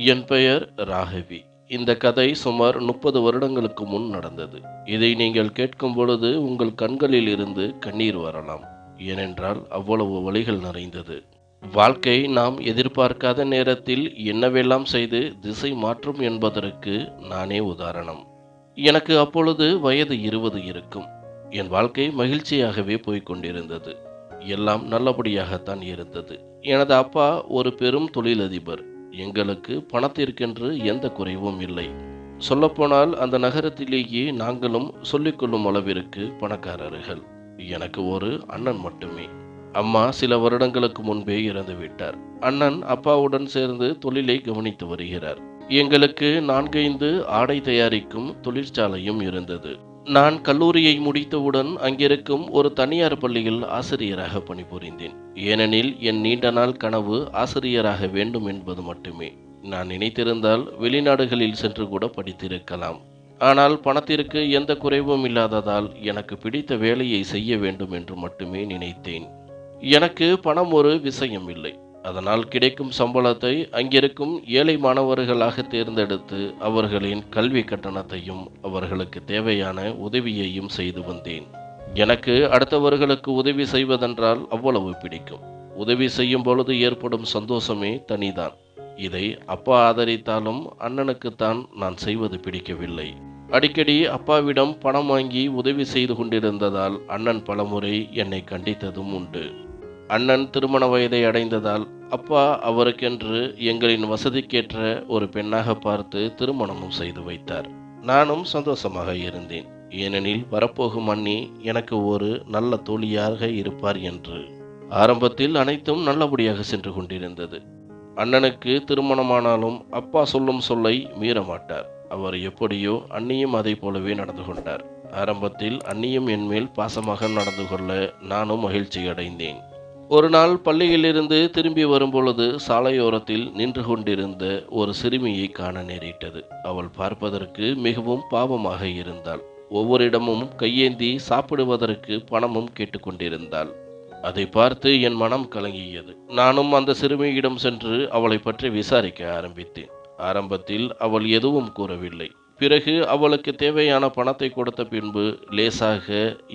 என் பெயர் ராகவி. இந்த கதை சுமார் முப்பது வருடங்களுக்கு முன் நடந்தது. இதை நீங்கள் கேட்கும் பொழுது உங்கள் கண்களில் இருந்து கண்ணீர் வரலாம். ஏனென்றால் அவ்வளவு வழிகள் நிறைந்தது. வாழ்க்கை நாம் எதிர்பார்க்காத நேரத்தில் என்னவெல்லாம் செய்து திசை மாற்றும் என்பதற்கு நானே உதாரணம். எனக்கு அப்பொழுது வயது இருபது இருக்கும். என் வாழ்க்கை மகிழ்ச்சியாகவே போய்கொண்டிருந்தது. எல்லாம் நல்லபடியாகத்தான் இருந்தது. எனது அப்பா ஒரு பெரும் தொழிலதிபர். எங்களுக்கு பணத்திற்கென்று எந்த குறைவும் இல்லை. சொல்லப்போனால் அந்த நகரத்திலேயே நாங்களும் சொல்லிக்கொள்ளும் அளவிற்கு பணக்காரர்கள். எனக்கு ஒரு அண்ணன் மட்டுமே. அம்மா சில வருடங்களுக்கு முன்பே இறந்து விட்டார். அண்ணன் அப்பாவுடன் சேர்ந்து தொழிலை கவனித்து வருகிறார். எங்களுக்கு நான்கைந்து ஆடை தயாரிக்கும் தொழிற்சாலையும் இருந்தது. நான் கல்லூரியை முடித்தவுடன் அங்கிருக்கும் ஒரு தனியார் பள்ளியில் ஆசிரியராக பணிபுரிந்தேன். ஏனெனில் என் நீண்ட நாள் கனவு ஆசிரியராக வேண்டும் என்பது மட்டுமே. நான் நினைத்திருந்தால் வெளிநாடுகளில் சென்று கூட படித்திருக்கலாம். ஆனால் பணத்திற்கு எந்த குறைவும் இல்லாததால் எனக்கு பிடித்த வேலையை செய்ய வேண்டும் என்று மட்டுமே நினைத்தேன். எனக்கு பணம் ஒரு விஷயம் இல்லை. அதனால் கிடைக்கும் சம்பளத்தை அங்கிருக்கும் ஏழை மாணவர்களாக தேர்ந்தெடுத்து அவர்களின் கல்வி கட்டணத்தையும் அவர்களுக்கு தேவையான உதவியையும் செய்து வந்தேன். எனக்கு அடுத்தவர்களுக்கு உதவி செய்வதென்றால் அவ்வளவு பிடிக்கும். உதவி செய்யும் பொழுது ஏற்படும் சந்தோஷமே தனிதான். இதை அப்பா ஆதரித்தாலும் அண்ணனுக்குத்தான் நான் செய்வது பிடிக்கவில்லை. அடிக்கடி அப்பாவிடம் பணம் வாங்கி உதவி செய்து கொண்டிருந்ததால் அண்ணன் பலமுறை என்னை கண்டித்ததும் உண்டு. அண்ணன் திருமண வயதை அடைந்ததால் அப்பா அவருக்கென்று எங்களின் வசதிக்கேற்ற ஒரு பெண்ணாக பார்த்து திருமணமும் செய்து வைத்தார். நானும் சந்தோஷமாக இருந்தேன். ஏனெனில் வரப்போகும் அண்ணி எனக்கு ஒரு நல்ல தோழியாக இருப்பார் என்று ஆரம்பத்தில் அனைத்தும் நல்லபடியாக சென்று கொண்டிருந்தது. அண்ணனுக்கு திருமணமானாலும் அப்பா சொல்லும் சொல்லை மீற மாட்டார் அவர் எப்படியோ அண்ணியும் அதை போலவே நடந்து கொண்டார். ஆரம்பத்தில் அண்ணியும் என்மேல் பாசமாக நடந்து கொள்ள நானும் மகிழ்ச்சி அடைந்தேன் ஒரு நாள் பள்ளியிலிருந்து திரும்பி வரும்பொழுது சாலையோரத்தில் நின்று கொண்டிருந்த ஒரு சிறுமியை காண நேரிட்டது. அவள் பார்ப்பதற்கு மிகவும் பாவமாக இருந்தாள். ஒவ்வொரு இடமும் கையேந்தி சாப்பிடுவதற்கு பணமும் கேட்டுக்கொண்டிருந்தாள் அதை பார்த்து என் மனம் கலங்கியது. நானும் அந்த சிறுமியிடம் சென்று அவளை பற்றி விசாரிக்க ஆரம்பித்தேன். ஆரம்பத்தில் அவள் எதுவும் கூறவில்லை. பிறகு அவளுக்கு தேவையான பணத்தை கொடுத்த பின்பு லேசாக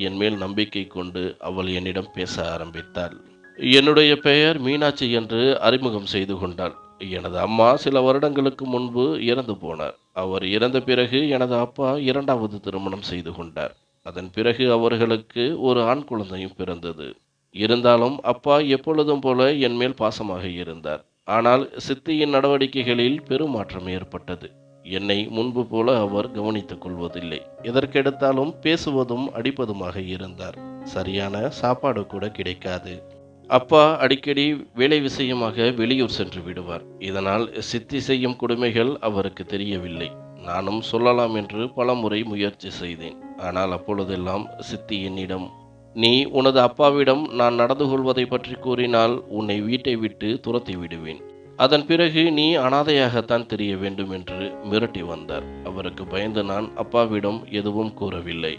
என் மேல் நம்பிக்கை கொண்டு அவள் என்னிடம் பேச ஆரம்பித்தாள். என்னுடைய பெயர் மீனாட்சி என்று அறிமுகம் செய்து கொண்டாள் எனது அம்மா சில வருடங்களுக்கு முன்பு இறந்து போனார். அவர் இறந்த பிறகு எனது அப்பா இரண்டாவது திருமணம் செய்து கொண்டார். அதன் பிறகு அவர்களுக்கு ஒரு ஆண் குழந்தையும் பிறந்தது. இருந்தாலும் அப்பா எப்பொழுதும் போல என் மேல் பாசமாக இருந்தார். ஆனால் சித்தியின் நடவடிக்கைகளில் பெருமாற்றம் ஏற்பட்டது. என்னை முன்பு போல அவர் கவனித்துக் கொள்வதில்லை. எதற்கெடுத்தாலும் பேசுவதும் அடிப்பதுமாக இருந்தார். சரியான சாப்பாடு கூட கிடைக்காது. அப்பா அடிக்கடி வேலை விஷயமாக வெளியூர் சென்று விடுவார். இதனால் சித்தி செய்யும் கொடுமைகள் அவருக்கு தெரியவில்லை. நானும் சொல்லலாம் என்று பலமுறை முயற்சி செய்தேன். ஆனால் அப்பொழுதெல்லாம் சித்தி என்னிடம் நீ உனது அப்பாவிடம் நான் நடந்து கொள்வதை பற்றி கூறினால் உன்னை வீட்டை விட்டு துரத்தி விடுவேன். அதன் பிறகு நீ அனாதையாகத்தான் தெரிய வேண்டும் என்று மிரட்டி வந்தார். அவருக்கு பயந்து நான் அப்பாவிடம் எதுவும் கூறவில்லை.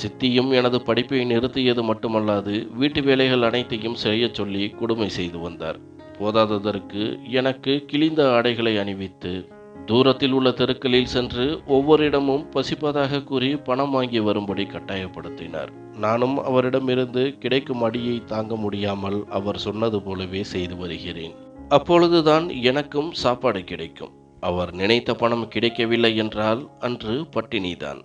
சித்தியும் எனது படிப்பை நிறுத்தியது மட்டுமல்லாது வீட்டு வேலைகள் அனைத்தையும் செய்யச் சொல்லி கொடுமை செய்து வந்தார். போதாததற்கு எனக்கு கிழிந்த ஆடைகளை அணிவித்து தூரத்தில் உள்ள தெருக்களில் சென்று ஒவ்வொரு இடமும் பசிப்பதாக கூறி பணம் வாங்கி வரும்படி கட்டாயப்படுத்தினார். நானும் அவரிடமிருந்து கிடைக்கும் அடியை தாங்க முடியாமல் அவர் சொன்னது போலவே செய்து வருகிறேன். அப்பொழுதுதான் எனக்கும் சாப்பாடு கிடைக்கும். அவர் நினைத்த பணம் கிடைக்கவில்லை என்றால் அன்று பட்டினிதான்.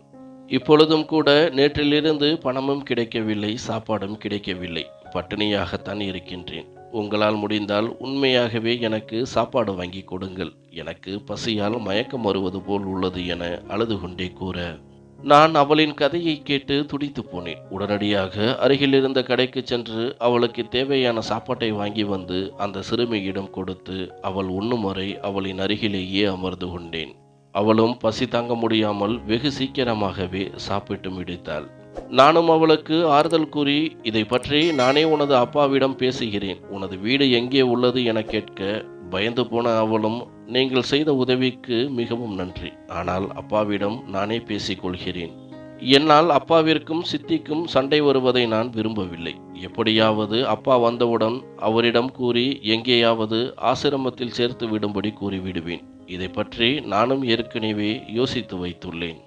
இப்பொழுதும் கூட நேற்றிலிருந்து பணமும் கிடைக்கவில்லை சாப்பாடும் கிடைக்கவில்லை. பட்டினியாகத்தான் இருக்கின்றேன். உங்களால் முடிந்தால் உண்மையாகவே எனக்கு சாப்பாடு வாங்கி கொடுங்கள். எனக்கு பசியால் மயக்கம் வருவது போல் உள்ளது என அழுது கொண்டே கூற நான் அவளின் கதையை கேட்டு துடித்து போனேன். உடனடியாக அருகில் இருந்த கடைக்கு சென்று அவளுக்கு தேவையான சாப்பாட்டை வாங்கி வந்து அந்த சிறுமியிடம் கொடுத்து அவள் உண்ணும் வரை அவளின் அருகிலேயே அமர்ந்து கொண்டேன். அவளும் பசி தாங்க முடியாமல் வெகு சீக்கிரமாகவே சாப்பிட்டு முடித்தாள். நானும் அவளுக்கு ஆறுதல் கூறி இதை பற்றி நானே உனது அப்பாவிடம் பேசுகிறேன். உனது வீடு எங்கே உள்ளது என கேட்க பயந்து போன அவளும் நீங்கள் செய்த உதவிக்கு மிகவும் நன்றி. ஆனால் அப்பாவிடம் நானே பேசிக்கொள்கிறேன் என்னால் அப்பாவிற்கும் சித்திக்கும் சண்டை வருவதை நான் விரும்பவில்லை. எப்படியாவது அப்பா வந்தவுடன் அவரிடம் கூறி எங்கேயாவது ஆசிரமத்தில் சேர்த்து விடும்படி கூறிவிடுவேன். இதை பற்றி நானும் ஏற்கனவே யோசித்து வைத்துள்ளேன்.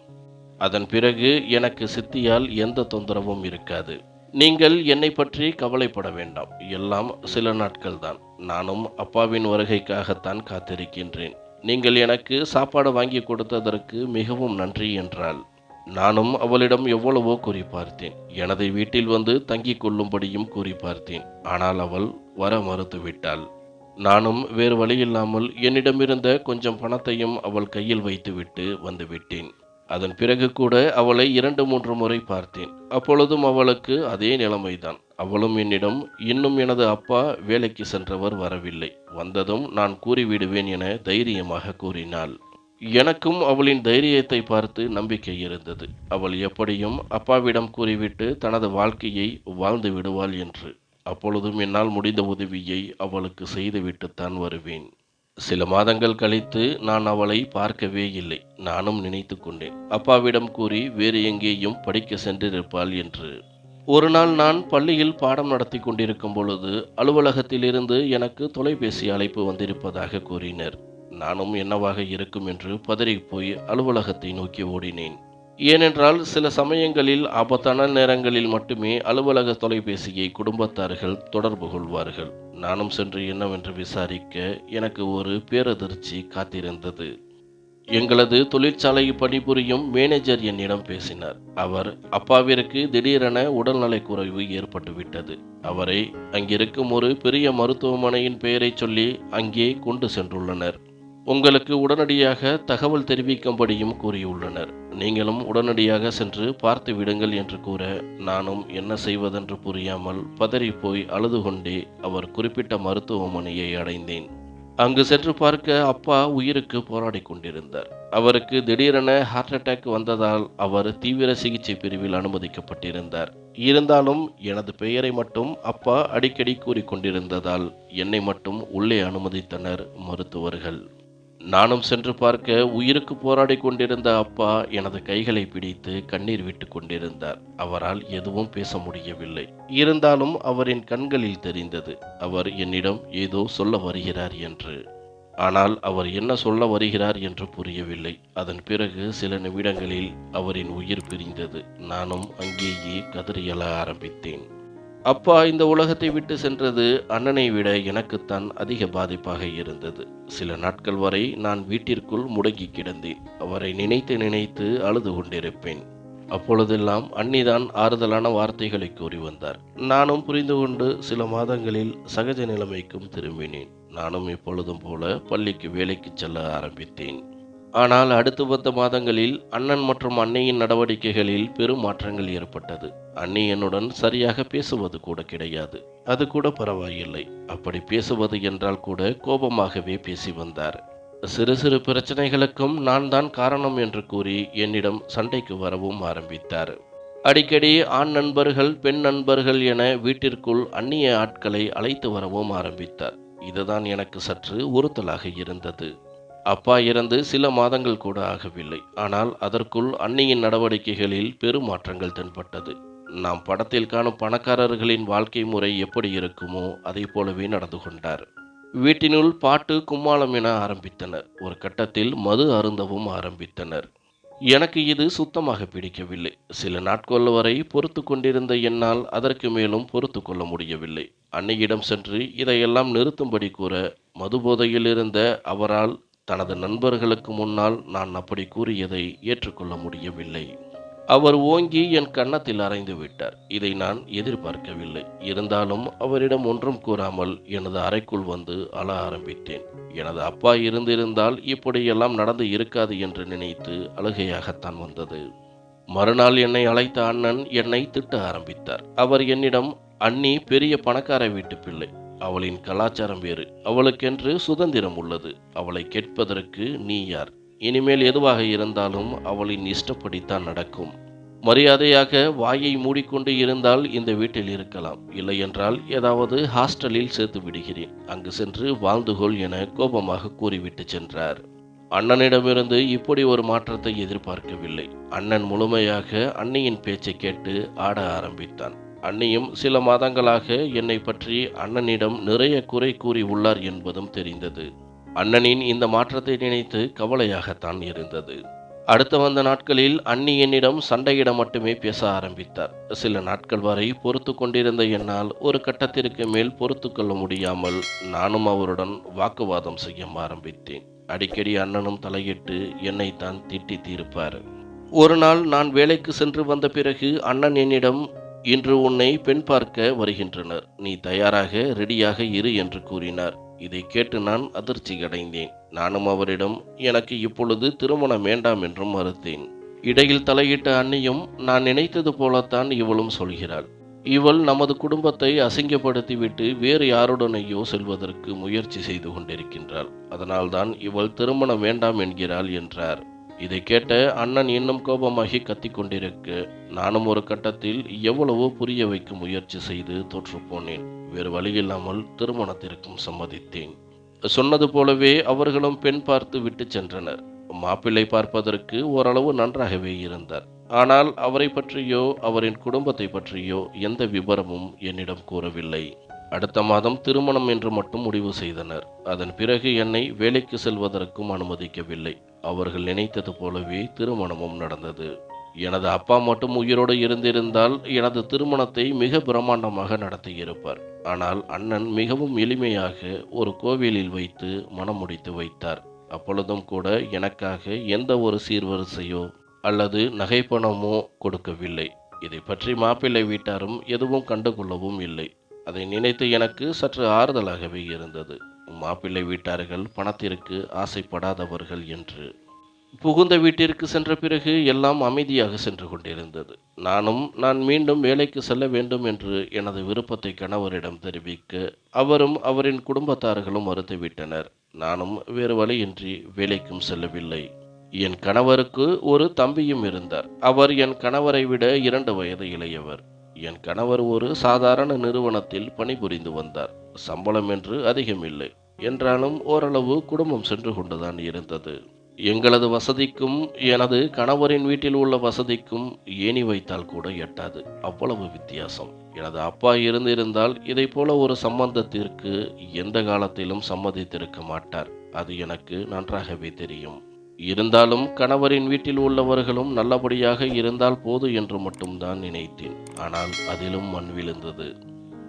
அதன் பிறகு எனக்கு சித்தியால் எந்த தொந்தரவும் இருக்காது. நீங்கள் என்னை பற்றி கவலைப்பட வேண்டாம். எல்லாம் சில நாட்கள்தான். நானும் அப்பாவின் வருகைக்காகத்தான் காத்திருக்கின்றேன். நீங்கள் எனக்கு சாப்பாடு வாங்கி கொடுத்ததற்கு மிகவும் நன்றி என்றாள். நானும் அவளிடம் எவ்வளவோ கூறி பார்த்தேன். எனது வீட்டில் வந்து தங்கிக் கொள்ளும்படியும் கூறி பார்த்தேன். ஆனால் அவள் வர மறுத்துவிட்டாள். நானும் வேறு வழியில்லாமல் என்னிடமிருந்த கொஞ்சம் பணத்தையும் அவள் கையில் வைத்துவிட்டு வந்துவிட்டேன். அதன் பிறகு கூட அவளை இரண்டு மூன்று முறை பார்த்தேன். அப்பொழுதும் அவளுக்கு அதே நிலைமைதான். அவளும் என்னிடம் இன்னும் எனது அப்பா வேலைக்கு சென்றவர் வரவில்லை. வந்ததும் நான் கூறிவிடுவேன் என தைரியமாக கூறினாள். எனக்கும் அவளின் தைரியத்தை பார்த்து நம்பிக்கை இருந்தது. அவள் எப்படியும் அப்பாவிடம் கூறிவிட்டு தனது வாழ்க்கையை வாழ்ந்து விடுவாள் என்று. அப்பொழுதும் என்னால் முடிந்த உதவியை அவளுக்கு செய்துவிட்டுத்தான் வருவேன். சில மாதங்கள் கழித்து நான் அவளை பார்க்கவே இல்லை. நானும் நினைத்து கொண்டேன். அப்பாவிடம் கூறி வேறு எங்கேயும் படிக்க சென்றிருப்பாள் என்று. ஒரு நாள் நான் பள்ளியில் பாடம் நடத்தி கொண்டிருக்கும் பொழுது அலுவலகத்திலிருந்து எனக்கு தொலைபேசி அழைப்பு வந்திருப்பதாக கூறினர். நானும் என்னவாக இருக்கும் என்று பதறிப்போய் அலுவலகத்தை நோக்கி ஓடினேன். ஏனென்றால் சில சமயங்களில் ஆபத்தான நேரங்களில் மட்டுமே அலுவலக தொலைபேசியை குடும்பத்தார்கள் தொடர்பு கொள்வார்கள். நானும் சென்று என்னவென்று விசாரிக்க எனக்கு ஒரு பேரதிர்ச்சி காத்திருந்தது. எங்களது தொழிற்சாலை பணிபுரியும் மேனேஜர் என்னிடம் பேசினார். அவர் அப்பாவிற்கு திடீரென உடல்நலைக் குறைவு ஏற்பட்டுவிட்டது. அவரை அங்கிருக்கும் ஒரு பெரிய மருத்துவமனையின் பெயரைச் சொல்லி அங்கே கொண்டு சென்றுள்ளனர். உங்களுக்கு உடனடியாக தகவல் தெரிவிக்கும்படியும் கூறியுள்ளனர். நீங்களும் உடனடியாக சென்று பார்த்து விடுங்கள் என்று கூற நானும் என்ன செய்வதென்று புரியாமல் பதறிப்போய் அழுது கொண்டே அவர் குறிப்பிட்ட மருத்துவமனையை அடைந்தேன். அங்கு சென்று பார்க்க அப்பா உயிருக்கு போராடி கொண்டிருந்தார். அவருக்கு திடீரென ஹார்ட் அட்டாக் வந்ததால் அவர் தீவிர சிகிச்சை பிரிவில் அனுமதிக்கப்பட்டிருந்தார். இருந்தாலும் எனது பெயரை மட்டும் அப்பா அடிக்கடி கூறிக்கொண்டிருந்ததால் என்னை மட்டும் உள்ளே அனுமதித்தனர் மருத்துவர்கள். நானும் சென்று பார்க்க உயிருக்கு போராடி கொண்டிருந்த அப்பா எனது கைகளை பிடித்து கண்ணீர் விட்டு கொண்டிருந்தார். அவரால் எதுவும் பேச முடியவில்லை. இருந்தாலும் அவரின் கண்களில் தெரிந்தது. அவர் என்னிடம் ஏதோ சொல்ல வருகிறார் என்று. ஆனால் அவர் என்ன சொல்ல வருகிறார் என்று புரியவில்லை. அதன் பிறகு சில நிமிடங்களில் அவரின் உயிர் பிரிந்தது. நானும் அங்கேயே கதறியல ஆரம்பித்தேன். அப்பா இந்த உலகத்தை விட்டு சென்றது அண்ணனை விட எனக்குத்தான் அதிக பாதிப்பாக இருந்தது. சில நாட்கள் வரை நான் வீட்டிற்குள் முடங்கி கிடந்தேன். அவரை நினைத்து நினைத்து அழுது கொண்டிருப்பேன். அப்பொழுதெல்லாம் அன்னிதான் ஆறுதலான வார்த்தைகளை கூறி வந்தார். நானும் புரிந்து கொண்டு சில மாதங்களில் சகஜ நிலைமைக்கும் திரும்பினேன். நானும் எப்பொழுதும் போல பள்ளிக்கு வேலைக்கு செல்ல ஆரம்பித்தேன். ஆனால் அடுத்து வந்த மாதங்களில் அண்ணன் மற்றும் அன்னையின் நடவடிக்கைகளில் பெரும் மாற்றங்கள் ஏற்பட்டது. அண்ணி என்னுடன் சரியாக பேசுவது கூட கிடையாது. அது கூட பரவாயில்லை. அப்படி பேசுவது என்றால் கூட கோபமாகவே பேசி வந்தார். சிறு சிறு பிரச்சனைகளுக்கும் நான் தான் காரணம் என்று கூறி என்னிடம் சண்டைக்கு வரவும் ஆரம்பித்தார். அடிக்கடி ஆண் நண்பர்கள் பெண் நண்பர்கள் என வீட்டிற்குள் அந்நிய ஆட்களை அழைத்து வரவும் ஆரம்பித்தார். இதுதான் எனக்கு சற்று உறுத்தலாக இருந்தது. அப்பா இறந்து சில மாதங்கள் கூட ஆகவில்லை. ஆனால் அதற்குள் அன்னியின் நடவடிக்கைகளில் பெரும் மாற்றங்கள் தென்பட்டது. நாம் படத்தில் காணும் பணக்காரர்களின் வாழ்க்கை முறை எப்படி இருக்குமோ அதை போலவே நடந்து கொண்டார். வீட்டினுள் பாட்டு கும்மாளம் என ஆரம்பித்தனர். ஒரு கட்டத்தில் மது அருந்தவும் ஆரம்பித்தனர். எனக்கு இது சுத்தமாக பிடிக்கவில்லை. சில நாட்கள் வரை பொறுத்து கொண்டிருந்த என்னால் அதற்கு மேலும் பொறுத்து கொள்ள முடியவில்லை. அன்னையிடம் சென்று இதையெல்லாம் நிறுத்தும்படி கூற மதுபோதையில் இருந்த அவரால் தனது நண்பர்களுக்கு முன்னால் நான் அப்படி கூறியதை ஏற்றுக்கொள்ள முடியவில்லை. அவர் ஓங்கி என் கன்னத்தில் அறைந்து விட்டார். இதை நான் எதிர்பார்க்கவில்லை. இருந்தாலும் அவரிடம் ஒன்றும் கூறாமல் எனது அறைக்குள் வந்து அழ ஆரம்பித்தேன். எனது அப்பா இருந்திருந்தால் இப்படியெல்லாம் நடந்து இருக்காது என்று நினைத்து அழுகையாகத்தான் வந்தது. மறுநாள் என்னை அழைத்த அண்ணன் என்னை திட்ட ஆரம்பித்தார். அவர் என்னிடம் அண்ணி பெரிய பணக்கார வீட்டு பிள்ளை. அவளின் கலாச்சாரம் வேறு. அவளுக்கென்று சுதந்திரம் உள்ளது. அவளை கேட்பதற்கு நீ யார்? இனிமேல் எதுவாக இருந்தாலும் அவளின் இஷ்டப்படித்தான் நடக்கும். மரியாதையாக வாயை மூடிக்கொண்டு இருந்தால் இந்த வீட்டில் இருக்கலாம். இல்லையென்றால் ஏதாவது ஹாஸ்டலில் சேர்த்து விடுகிறேன். அங்கு சென்று வாழ்ந்துகொள் என கோபமாக கூறிவிட்டு சென்றார். அண்ணனிடமிருந்து இப்படி ஒரு மாற்றத்தை எதிர்பார்க்கவில்லை. அண்ணன் முழுமையாக அன்னையின் பேச்சை கேட்டு ஆட ஆரம்பித்தான். அன்னியும் சில மாதங்களாக என்னை பற்றி அண்ணனிடம் நிறைய குறை கூறி உள்ளார் என்பதும் தெரிந்தது. அண்ணனின் இந்த மாற்றத்தை நினைத்து கவலையாகத்தான் இருந்தது. அடுத்து வந்த நாட்களில் அண்ணி என்னிடம் சண்டையிட மட்டுமே பேச ஆரம்பித்தார். சில நாட்கள் வரை பொறுத்து கொண்டிருந்த என்னால் ஒரு கட்டத்திற்கு மேல் பொறுத்து கொள்ள முடியாமல் நானும் அவருடன் வாக்குவாதம் செய்ய ஆரம்பித்தேன். அடிக்கடி அண்ணனும் தலையிட்டு என்னைத்தான் திட்டி தீர்ப்பார். ஒரு நாள் நான் வேலைக்கு சென்று வந்த பிறகு அண்ணன் என்னிடம் இன்று உன்னை பெண் பார்க்க வருகின்றனர். நீ தயாராக ரெடியாக இரு என்று கூறினார். இதை கேட்டு நான் அதிர்ச்சி அடைந்தேன் நானும் அவரிடம் எனக்கு இப்பொழுது திருமணம் வேண்டாம் என்றும் மறுத்தேன். இடையில் தலையிட்ட அன்னியும் நான் நினைத்தது போலத்தான் இவளும் சொல்கிறாள். இவள் நமது குடும்பத்தை அசிங்கப்படுத்திவிட்டு வேறு யாருடனையோ செல்வதற்கு முயற்சி செய்து கொண்டிருக்கின்றாள். அதனால்தான் இவள் திருமணம் வேண்டாம் என்கிறாள் என்றார். இதை கேட்ட அண்ணன் இன்னும் கோபமாகி கத்திக் கொண்டிருக்க நானும் ஒரு கட்டத்தில் எவ்வளவோ புரிய வைக்கும் முயற்சி செய்து தோற்றுப்போனேன் வேறு வழியில்லாமல் திருமணத்திற்கும் சம்மதித்தேன். சொன்னது போலவே அவர்களும் பெண் பார்த்து விட்டு சென்றனர். மாப்பிள்ளை பார்ப்பதற்கு ஓரளவு நன்றாகவே இருந்தார். ஆனால் அவரை பற்றியோ அவரின் குடும்பத்தை பற்றியோ எந்த விபரமும் என்னிடம் கூறவில்லை. அடுத்த மாதம் திருமணம் என்று மட்டும் முடிவு செய்தனர். அதன் பிறகு என்னை வேலைக்கு செல்வதற்கும் அனுமதிக்கவில்லை. அவர்கள் நினைத்தது போலவே திருமணமும் நடந்தது. எனது அப்பா மட்டும் உயிரோடு இருந்திருந்தால் எனது திருமணத்தை மிக பிரம்மாண்டமாக நடத்தியிருப்பார். ஆனால் அண்ணன் மிகவும் எளிமையாக ஒரு கோவிலில் வைத்து மனம் முடித்து வைத்தார். அப்பொழுதும் கூட எனக்காக எந்த ஒரு சீர்வரிசையோ அல்லது நகைப்பணமோ கொடுக்கவில்லை. இதை பற்றி மாப்பிள்ளை வீட்டாரும் எதுவும் கண்டுகொள்ளவும் இல்லை. அதை நினைத்து எனக்கு சற்று ஆறுதலாகவே இருந்தது. மாப்பிள்ளை வீட்டார்கள் பணத்திற்கு ஆசைப்படாதவர்கள் என்று. புகுந்த வீட்டிற்கு சென்ற பிறகு எல்லாம் அமைதியாக சென்று கொண்டிருந்தது. நானும் நான் மீண்டும் வேலைக்கு செல்ல வேண்டும் என்று எனது விருப்பத்தை கணவரிடம் தெரிவிக்க அவரும் அவரின் குடும்பத்தார்களும் மறுத்துவிட்டனர். நானும் வேறு வழியின்றி வேலைக்கும் செல்லவில்லை. என் கணவருக்கு ஒரு தம்பியும் இருந்தார். அவர் என் கணவரை விட இரண்டு வயது இளையவர். என் கணவர் ஒரு சாதாரண நிறுவனத்தில் பணிபுரிந்து வந்தார். சம்பளம் என்று அதிகமில்லை என்றாலும் ஓரளவு குடும்பம் சென்று கொண்டுதான் இருந்தது. எங்களது வசதிக்கும் எனது கணவரின் வீட்டில் உள்ள வசதிக்கும் ஏணி வைத்தால் கூட எட்டாது. அவ்வளவு வித்தியாசம். எனது அப்பா இருந்திருந்தால் இதை போல ஒரு சம்பந்தத்திற்கு எந்த காலத்திலும் சம்மதித்திருக்க மாட்டார். அது எனக்கு நன்றாகவே தெரியும். இருந்தாலும் கணவரின் வீட்டில் உள்ளவர்களும் நல்லபடியாக இருந்தால் போது என்று மட்டும்தான் நினைத்தேன். ஆனால் அதிலும் மண் விழுந்தது.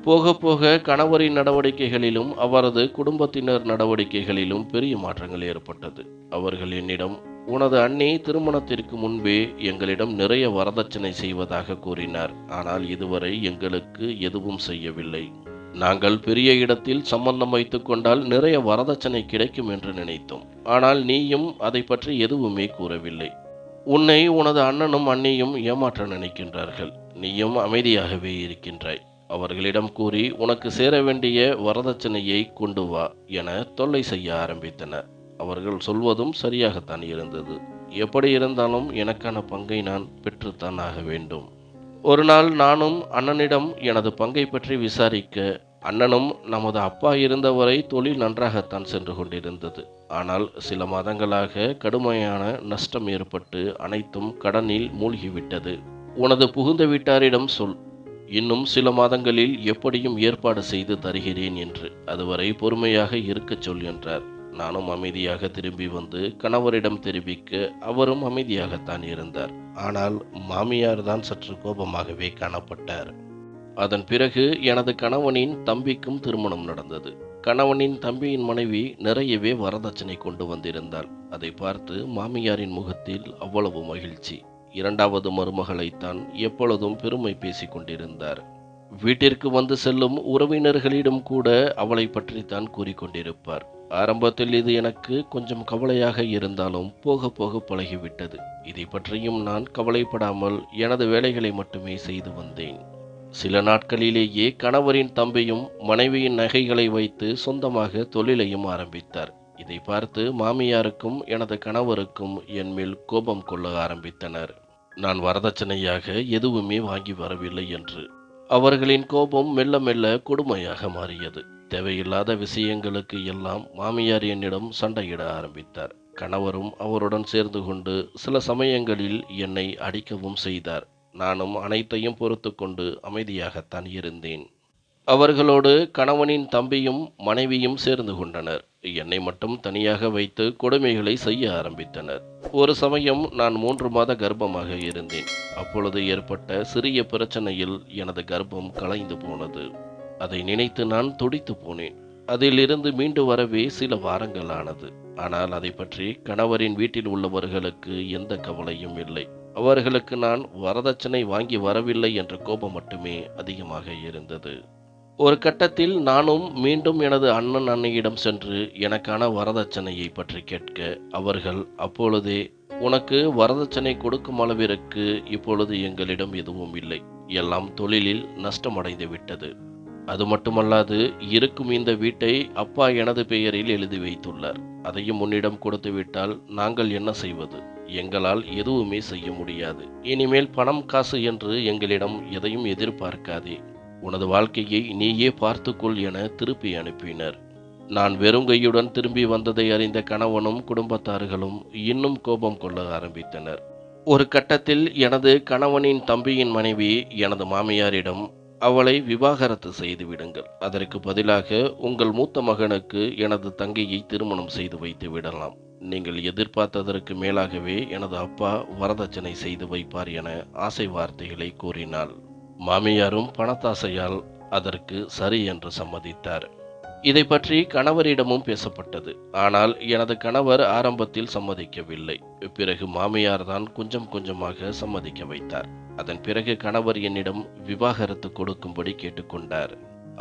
போக போக கணவரின் நடவடிக்கைகளிலும் அவரது குடும்பத்தினர் நடவடிக்கைகளிலும் பெரிய மாற்றங்கள் ஏற்பட்டது. அவர்கள் என்னிடம் உனது அண்ணி திருமணத்திற்கு முன்பே எங்களிடம் நிறைய வரதட்சணை செய்வதாக கூறினார். ஆனால் இதுவரை எங்களுக்கு எதுவும் செய்யவில்லை. நாங்கள் பெரிய இடத்தில் சம்பந்தம் வைத்து கொண்டால் நிறைய வரதட்சணை கிடைக்கும் என்று நினைத்தோம். ஆனால் நீயும் அதை பற்றி எதுவுமே கூறவில்லை. உன்னை உனது அண்ணனும் அண்ணியும் ஏமாற்ற நினைக்கின்றார்கள். நீயும் அமைதியாகவே இருக்கின்றாய். அவர்களிடம் கூறி உனக்கு சேர வேண்டிய வரதட்சணையை கொண்டு வா என தொல்லை செய்ய ஆரம்பித்தனர். அவர்கள் சொல்வதும் சரியாகத்தான் இருந்தது. எப்படி இருந்தாலும் எனக்கான பங்கை நான் பெற்றுத்தான் ஆக வேண்டும். ஒரு நாள் நானும் அண்ணனிடம் எனது பங்கை பற்றி விசாரிக்க அண்ணனும் நமது அப்பா இருந்தவரை தொழில் நன்றாகத்தான் சென்று கொண்டிருந்தது. ஆனால் சில மாதங்களாக கடுமையான நஷ்டம் ஏற்பட்டு அனைத்தும் கடனில் மூழ்கிவிட்டது. உனது புகுந்த வீட்டாரிடம் சொல் இன்னும் சில மாதங்களில் எப்படியும் ஏற்பாடு செய்து தருகிறேன் என்று அதுவரை பொறுமையாக இருக்கச் சொல் என்றார். நானும் அமைதியாக திரும்பி வந்து கணவரிடம் தெரிவிக்க அவரும் அமைதியாகத்தான் இருந்தார். ஆனால் மாமியார் தான் சற்று கோபமாகவே காணப்பட்டார். அதன் பிறகு எனது கணவனின் தம்பிக்கும் திருமணம் நடந்தது. கணவனின் தம்பியின் மனைவி நிறையவே வரதட்சணை கொண்டு வந்திருந்தாள். அதை பார்த்து மாமியாரின் முகத்தில் அவ்வளவு மகிழ்ச்சி. இரண்டாவது மருமகளைத்தான் எப்பொழுதும் பெருமை பேசிக் கொண்டிருந்தார். வீட்டிற்கு வந்து செல்லும் உறவினர்களிடம் கூட அவளை பற்றித்தான் கூறிக்கொண்டிருப்பார் ஆரம்பத்தில் இது எனக்கு கொஞ்சம் கவலையாக இருந்தாலும் போக போக பழகிவிட்டது. இதை பற்றியும் நான் கவலைப்படாமல் எனது வேலைகளை மட்டுமே செய்து வந்தேன். சில நாட்களிலேயே கணவரின் தம்பியும் மனைவியின் நகைகளை வைத்து சொந்தமாக தொழிலையும் ஆரம்பித்தார். இதை பார்த்து மாமியாருக்கும் எனது கணவருக்கும் என் மேல் கோபம் கொள்ள ஆரம்பித்தனர். நான் வரதட்சணையாக எதுவுமே வாங்கி வரவில்லை என்று. அவர்களின் கோபம் மெல்ல மெல்ல கொடுமையாக மாறியது. தேவையில்லாத விஷயங்களுக்கு எல்லாம் மாமியார் என்னிடம் சண்டையிட ஆரம்பித்தார். கணவரும் அவருடன் சேர்ந்து கொண்டு சில சமயங்களில் என்னை அடிக்கவும் செய்தார். நானும் அனைத்தையும் பொறுத்து கொண்டு அமைதியாகத்தான் இருந்தேன். அவர்களோடு கணவனின் தம்பியும் மனைவியும் சேர்ந்து கொண்டனர். என்னை மட்டும் தனியாக வைத்து கொடுமைகளை செய்ய ஆரம்பித்தனர். ஒரு சமயம் நான் மூன்று மாத கர்ப்பமாக இருந்தேன். அப்பொழுது ஏற்பட்ட சிறிய பிரச்சனையில் எனது கர்ப்பம் கலைந்து போனது. அதை நினைத்து நான் துடித்து போனேன். அதிலிருந்து மீண்டு வரவே சில வாரங்கள் ஆனது ஆனால் அதை பற்றி கணவரின் வீட்டில் உள்ளவர்களுக்கு எந்த கவலையும் இல்லை. அவர்களுக்கு நான் வரதட்சணை வாங்கி வரவில்லை என்ற கோபம் மட்டுமே அதிகமாக இருந்தது. ஒரு கட்டத்தில் நானும் மீண்டும் எனது அண்ணன் அன்னையிடம் சென்று எனக்கான வரதட்சணையை பற்றி கேட்க அவர்கள் அப்பொழுதே உனக்கு வரதட்சணை கொடுக்கும் அளவிற்கு இப்பொழுது எங்களிடம் எதுவும் இல்லை. எல்லாம் தொழிலில் நஷ்டமடைந்து விட்டது அது மட்டுமல்லாது இருக்கும் இந்த வீட்டை அப்பா எனது பெயரில் எழுதி வைத்துள்ளார். அதையும் உன்னிடம் கொடுத்து விட்டால் நாங்கள் என்ன செய்வது? எங்களால் எதுவுமே செய்ய முடியாது. இனிமேல் பணம் காசு என்று எங்களிடம் எதையும் எதிர்பார்க்காதே. உனது வாழ்க்கையை நீயே பார்த்துக்கொள் என திருப்பி அனுப்பினர். நான் வெறும் கையுடன் திரும்பி வந்ததை அறிந்த கணவனும் குடும்பத்தார்களும் இன்னும் கோபம் கொள்ள ஆரம்பித்தனர். ஒரு கட்டத்தில் எனது கணவனின் தம்பியின் மனைவி எனது மாமியாரிடம் அவளை விவாகரத்து செய்து விடுங்கள். அதற்கு பதிலாக உங்கள் மூத்த மகனுக்கு எனது தங்கையை திருமணம் செய்து வைத்து விடலாம். நீங்கள் எதிர்பார்த்ததற்கு மேலாகவே எனது அப்பா வரதட்சணை செய்து வைப்பார் என ஆசை வார்த்தைகளை கூறினாள். மாமியாரும் பணத்தாசையால் அதற்கு சரி என்று சம்மதித்தார். இதை பற்றி கணவரிடமும் பேசப்பட்டது. ஆனால் எனது கணவர் ஆரம்பத்தில் சம்மதிக்கவில்லை. பிறகு மாமியார் தான் கொஞ்சம் கொஞ்சமாக சம்மதிக்க வைத்தார். அதன் பிறகு கணவர் என்னிடம் விவாகரத்து கொடுக்கும்படி கேட்டுக்கொண்டார்.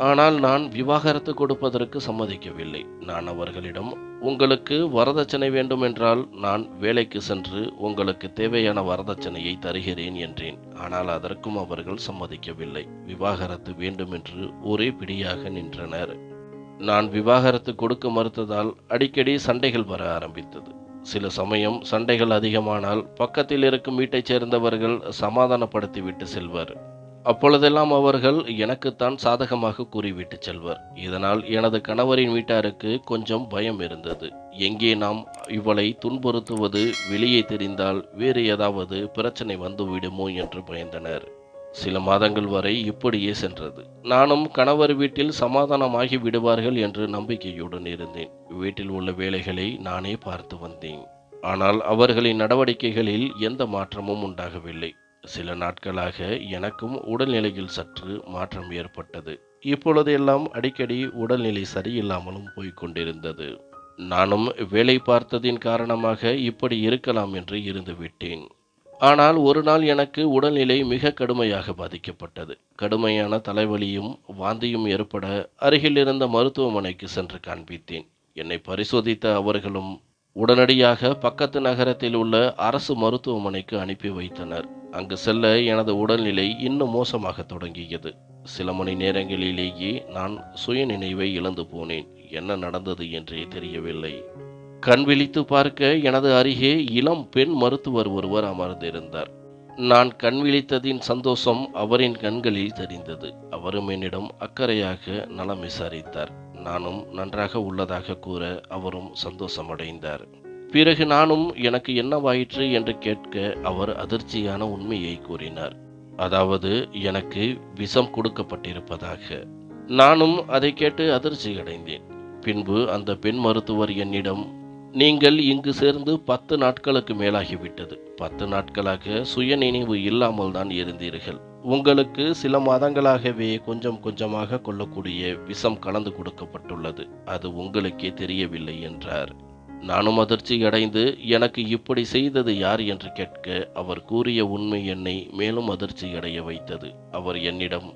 ஆனால் நான் விவாகரத்து கொடுப்பதற்கு சம்மதிக்கவில்லை. நான் அவர்களிடம் உங்களுக்கு வரதட்சணை வேண்டுமென்றால் நான் வேலைக்கு சென்று உங்களுக்கு தேவையான வரதட்சணையை தருகிறேன் என்றேன். ஆனால் அதற்கும் அவர்கள் சம்மதிக்கவில்லை. விவாகரத்து வேண்டுமென்று ஒரே பிடியாக நின்றனர். நான் விவாகரத்து கொடுக்க மறுத்ததால் அடிக்கடி சண்டைகள் வர ஆரம்பித்தது. சில சமயம் சண்டைகள் அதிகமானால் பக்கத்தில் இருக்கும் வீட்டைச் சேர்ந்தவர்கள் சமாதானப்படுத்திவிட்டு செல்வர். அப்பொழுதெல்லாம் அவர்கள் எனக்குத்தான் சாதகமாக கூறிவிட்டு செல்வர். இதனால் எனது கணவரின் வீட்டாருக்கு கொஞ்சம் பயம் இருந்தது. எங்கே நாம் இவளை துன்புறுத்துவது வெளியே தெரிந்தால் வேறு ஏதாவது பிரச்சனை வந்துவிடுமோ என்று பயந்தனர். சில மாதங்கள் வரை இப்படியே சென்றது. நானும் கணவர் வீட்டில் சமாதானமாகி விடுவார்கள் என்று நம்பிக்கையுடன் இருந்தேன். வீட்டில் உள்ள வேலைகளை நானே பார்த்து வந்தேன். ஆனால் அவர்களின் நடவடிக்கைகளில் எந்த மாற்றமும் உண்டாகவில்லை. சில நாட்களாக எனக்கும் உடல்நிலையில் சற்று மாற்றம் ஏற்பட்டது. இப்பொழுதெல்லாம் அடிக்கடி உடல்நிலை சரியில்லாமலும் போய்கொண்டிருந்தது நானும் வேலை பார்த்ததின் காரணமாக இப்படி இருக்கலாம் என்று இருந்துவிட்டேன். ஆனால் ஒரு நாள் எனக்கு உடல்நிலை மிக கடுமையாக பாதிக்கப்பட்டது. கடுமையான தலைவலியும் வாந்தியும் ஏற்பட அருகில் இருந்த மருத்துவமனைக்கு சென்று காண்பித்தேன். என்னை பரிசோதித்த அவர்களும் உடனடியாக பக்கத்து நகரத்தில் உள்ள அரசு மருத்துவமனைக்கு அனுப்பி வைத்தனர். அங்கு செல்ல எனது உடல்நிலை இன்னும் மோசமாக தொடங்கியது. சில மணி நேரங்களிலேயே நான் சுயநினைவை இழந்து போனேன். என்ன நடந்தது என்றே தெரியவில்லை. கண் விழித்து பார்க்க எனது அருகே இளம் பெண் மருத்துவர் ஒருவர் அமர்ந்திருந்தார். நான் கண் விழித்ததின் சந்தோஷம் அவரின் கண்களில் தெரிந்தது. அவரும் என்னிடம் அக்கறையாக நலம் விசாரித்தார். நானும் நன்றாக உள்ளதாக கூற அவரும் சந்தோஷமடைந்தார். பிறகு நானும் எனக்கு என்னவாயிற்று என்று கேட்க அவர் அதிர்ச்சியான உண்மையை கூறினார். அதாவது எனக்கு விஷம் கொடுக்கப்பட்டிருப்பதாக. நானும் அதை கேட்டு அதிர்ச்சி அடைந்தேன் பின்பு அந்த பெண் மருத்துவர் என்னிடம் நீங்கள் இங்கு சேர்ந்து பத்து நாட்களுக்கு மேலாகிவிட்டது. பத்து நாட்களாக சுய நினைவு இல்லாமல் தான் இருந்தீர்கள். உங்களுக்கு சில மாதங்களாகவே கொஞ்சம் கொஞ்சமாக கொள்ளக்கூடிய விஷம் கலந்து கொடுக்கப்பட்டுள்ளது. அது உங்களுக்கே தெரியவில்லை என்றார். நானும் அதிர்ச்சி அடைந்து எனக்கு இப்படி செய்தது யார் என்று கேட்க அவர் கூறிய உண்மை என்னை மேலும் அதிர்ச்சி அடைய வைத்தது. அவர் என்னிடம்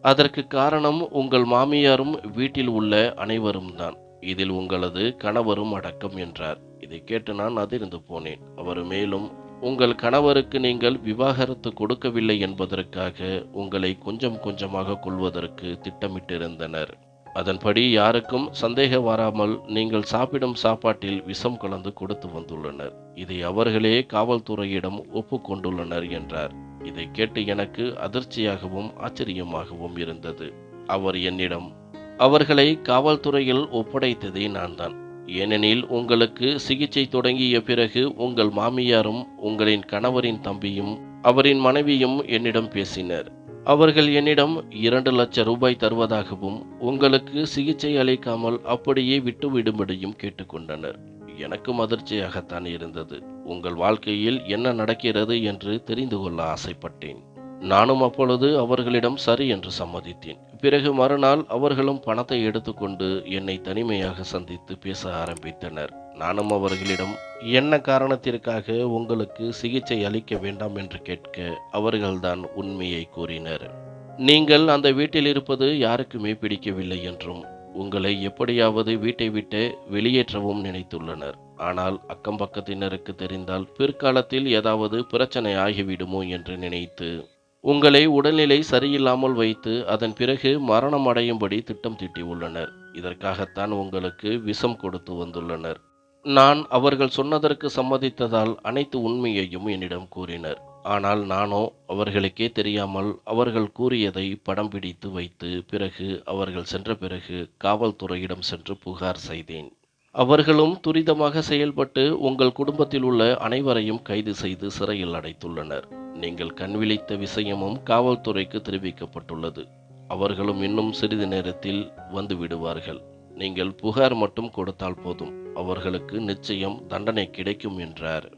அதற்கு காரணம் உங்கள் மாமியாரும் வீட்டில் உள்ள அனைவரும் தான். இதில் உங்களது கணவரும் அடக்கம் என்றார். இதை கேட்டு நான் அதிர்ந்து போனேன். அவர் மேலும் உங்கள் கணவருக்கு நீங்கள் விவாகரத்து கொடுக்கவில்லை என்பதற்காக உங்களை கொஞ்சம் கொஞ்சமாக கொள்வதற்கு திட்டமிட்டிருந்தனர். அதன்படி யாருக்கும் சந்தேகம் வராமல் நீங்கள் சாப்பிடும் சாப்பாட்டில் விஷம் கலந்து கொடுத்து வந்துள்ளனர். இதை அவர்களே காவல்துறையிடம் ஒப்புக்கொண்டுள்ளனர் என்றார். இதை கேட்டு எனக்கு அதிர்ச்சியாகவும் ஆச்சரியமாகவும் இருந்தது. அவர் என்னிடம் அவர்களை காவல்துறையில் ஒப்படைத்ததே நான்தான். ஏனெனில் உங்களுக்கு சிகிச்சை தொடங்கிய பிறகு உங்கள் மாமியாரும் உங்களின் கணவரின் தம்பியும் அவரின் மனைவியும் என்னிடம் பேசினர். அவர்கள் என்னிடம் இரண்டு லட்சம் ரூபாய் தருவதாகவும் உங்களுக்கு சிகிச்சை அளிக்காமல் அப்படியே விட்டுவிடும்படியும் கேட்டுக்கொண்டனர். எனக்கும் அதிர்ச்சியாகத்தான் இருந்தது. உங்கள் வாழ்க்கையில் என்ன நடக்கிறது என்று தெரிந்து கொள்ள ஆசைப்பட்டேன். நானும் அப்பொழுது அவர்களிடம் சரி என்று சம்மதித்தேன். பிறகு மறுநாள் அவர்களும் பணத்தை எடுத்துக்கொண்டு என்னை தனிமையாக சந்தித்து பேச ஆரம்பித்தனர். நானும் அவர்களிடம் என்ன காரணத்திற்காக உங்களுக்கு சிகிச்சை அளிக்க வேண்டாம் என்று கேட்க அவர்கள்தான் உண்மையை கூறினர். நீங்கள் அந்த வீட்டில் இருப்பது யாருக்குமே பிடிக்கவில்லை என்றும் உங்களை எப்படியாவது வீட்டை விட்டு வெளியேற்றவும் நினைத்துள்ளனர். ஆனால் அக்கம் பக்கத்தினருக்கு தெரிந்தால் பிற்காலத்தில் ஏதாவது பிரச்சனை ஆகிவிடுமோ என்று நினைத்து உங்களை உடல்நிலை சரியில்லாமல் வைத்து அதன் பிறகு மரணம் அடையும்படி திட்டம் தீட்டியுள்ளனர் இதற்காகத்தான் உங்களுக்கு விஷம் கொடுத்து வந்துள்ளனர். நான் அவர்கள் சொன்னதற்கு சம்மதித்ததால் அனைத்து உண்மையையும் என்னிடம் கூறினர். ஆனால் நானோ அவர்களுக்கே தெரியாமல் அவர்கள் கூறியதை படம் பிடித்து வைத்து பிறகு அவர்கள் சென்ற பிறகு காவல்துறையிடம் சென்று புகார் செய்தேன். அவர்களும் துரிதமாக செயல்பட்டு உங்கள் குடும்பத்தில் உள்ள அனைவரையும் கைது செய்து சிறையில் அடைத்துள்ளனர். நீங்கள் கண்விழித்த விஷயமும் காவல்துறைக்கு தெரிவிக்கப்பட்டுள்ளது. அவர்களும் இன்னும் சிறிது நேரத்தில் வந்து விடுவார்கள். நீங்கள் புகார் மட்டும் கொடுத்தால் போதும். அவர்களுக்கு நிச்சயம் தண்டனை கிடைக்கும் என்றார்.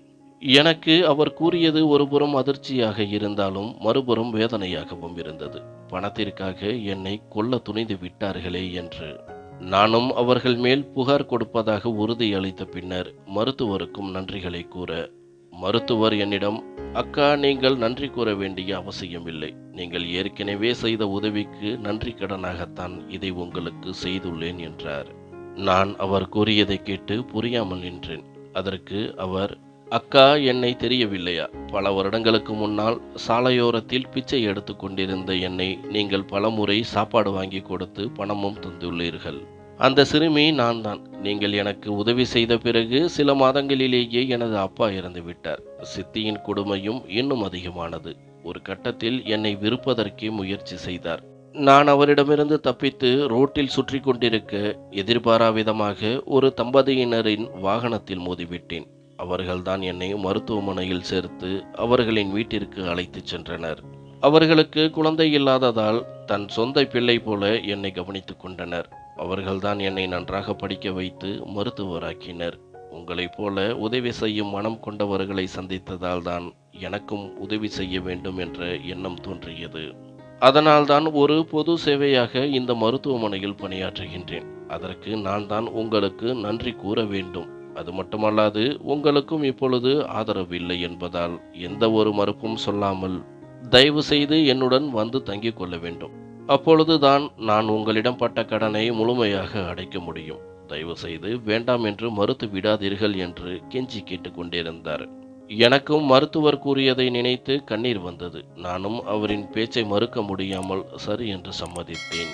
எனக்கு அவர் கூறியது ஒருபுறம் அதிர்ச்சியாக இருந்தாலும் மறுபுறம் வேதனையாகவும் இருந்தது. பணத்திற்காக என்னை கொல்ல துணிந்து விட்டார்களே என்று நானும் அவர்கள் மேல் புகார் கொடுப்பதாக உறுதியளித்த பின்னர் மருத்துவருக்கும் நன்றிகளை கூற மருத்துவர் என்னிடம் அக்கா நீங்கள் நன்றி கூற வேண்டிய அவசியமில்லை. நீங்கள் ஏற்கனவே செய்த உதவிக்கு நன்றி கடனாகத்தான் இதை உங்களுக்கு செய்துள்ளேன் என்றார். நான் அவர் கூறியதை கேட்டு புரியாமல் நின்றேன். அதற்கு அவர் அக்கா என்னை தெரியவில்லையா? பல வருடங்களுக்கு முன்னால் சாலையோரத்தில் பிச்சை எடுத்து கொண்டிருந்த என்னை நீங்கள் பலமுறை சாப்பாடு வாங்கி கொடுத்து பணமும் தந்துள்ளீர்கள். அந்த சிறுமி நான் தான் நீங்கள் எனக்கு உதவி செய்த பிறகு சில மாதங்களிலேயே எனது அப்பா இறந்து விட்டார். சித்தியின் கொடுமையும் இன்னும் அதிகமானது. ஒரு கட்டத்தில் என்னை விருப்பதற்கே முயற்சி செய்தார். நான் அவரிடமிருந்து தப்பித்து ரோட்டில் சுற்றி கொண்டிருக்க எதிர்பாராவிதமாக ஒரு தம்பதியினரின் வாகனத்தில் மோதிவிட்டேன். அவர்கள்தான் என்னை மருத்துவமனையில் சேர்த்து அவர்களின் வீட்டிற்கு அழைத்துச் சென்றனர். அவர்களுக்கு குழந்தை இல்லாததால் தன் சொந்த பிள்ளை போல என்னை கவனித்துக் கொண்டனர். அவர்கள்தான் என்னை நன்றாக படிக்க வைத்து மருத்துவராக்கினர். உங்களைப் போல உதவி செய்யும் மனம் கொண்டவர்களை சந்தித்ததால் தான் எனக்கும் உதவி செய்ய வேண்டும் என்ற எண்ணம் தோன்றியது. அதனால்தான் ஒரு பொது சேவையாக இந்த மருத்துவமனையில் பணியாற்றுகின்றேன். அதற்கு நான் தான் உங்களுக்கு நன்றி கூற வேண்டும். அது மட்டுமல்லாது உங்களுக்கும் இப்பொழுது ஆதரவு இல்லை என்பதால் எந்த ஒரு மறுப்பும் சொல்லாமல் தயவு செய்து என்னுடன் வந்து தங்கிக் கொள்ள வேண்டும். அப்பொழுதுதான் நான் உங்களிடம் பட்ட கடனை முழுமையாக அடைக்க முடியும். தயவு செய்து வேண்டாம் என்று மறுத்து விடாதீர்கள் என்று கெஞ்சி கேட்டுக்கொண்டிருந்தார் எனக்கும் மருத்துவர் கூறியதை நினைத்து கண்ணீர் வந்தது. நானும் அவரின் பேச்சை மறுக்க முடியாமல் சரி என்று சம்மதித்தேன்.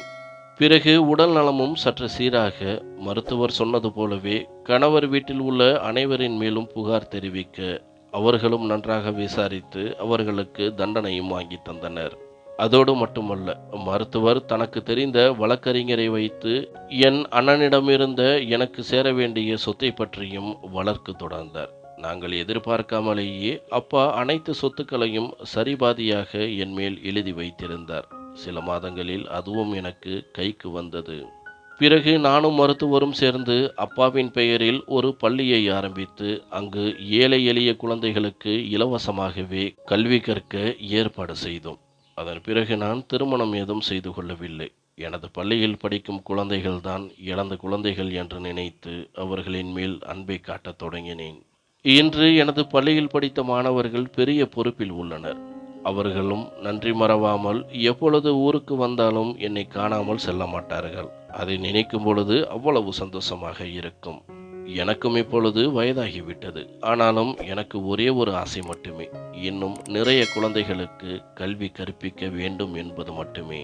பிறகு உடல் நலமும் சற்று சீராக மருத்துவர் சொன்னது போலவே கணவர் வீட்டில் உள்ள அனைவரின் மேலும் புகார் தெரிவிக்க அவர்களும் நன்றாக விசாரித்து அவர்களுக்கு தண்டனையும் வாங்கி தந்தனர். அதோடு மட்டுமல்ல மருத்துவர் தனக்கு தெரிந்த வழக்கறிஞரை வைத்து என் அண்ணனிடமிருந்த எனக்கு சேர வேண்டிய சொத்தை பற்றியும் வழக்கு தொடர்ந்தார். நாங்கள் எதிர்பார்க்காமலேயே அப்பா அனைத்து சொத்துக்களையும் சரிபாதியாக என் மேல் எழுதி வைத்திருந்தார். சில மாதங்களில் அதுவும் எனக்கு கைக்கு வந்தது. பிறகு நானும் மருத்துவரும் சேர்ந்து அப்பாவின் பெயரில் ஒரு பள்ளியை ஆரம்பித்து அங்கு ஏழை எளிய குழந்தைகளுக்கு இலவசமாகவே கல்வி கற்க ஏற்பாடு செய்தோம். அதன் பிறகு நான் திருமணம் ஏதும் செய்து கொள்ளவில்லை. எனது பள்ளியில் படிக்கும் குழந்தைகள்தான் இழந்த குழந்தைகள் என்று நினைத்து அவர்களின் மேல் அன்பை காட்டத் தொடங்கினேன். இன்று எனது பள்ளியில் படித்த மாணவர்கள் பெரிய பொறுப்பில் உள்ளனர். அவர்களும் நன்றி மறவாமல் எப்பொழுது ஊருக்கு வந்தாலும் என்னை காணாமல் செல்ல மாட்டார்கள். அதை நினைக்கும் பொழுது அவ்வளவு சந்தோஷமாக இருக்கும். எனக்கும் இப்பொழுது வயதாகிவிட்டது. ஆனாலும் எனக்கு ஒரே ஒரு ஆசை மட்டுமே. இன்னும் நிறைய குழந்தைகளுக்கு கல்வி கற்பிக்க வேண்டும் என்பது மட்டுமே.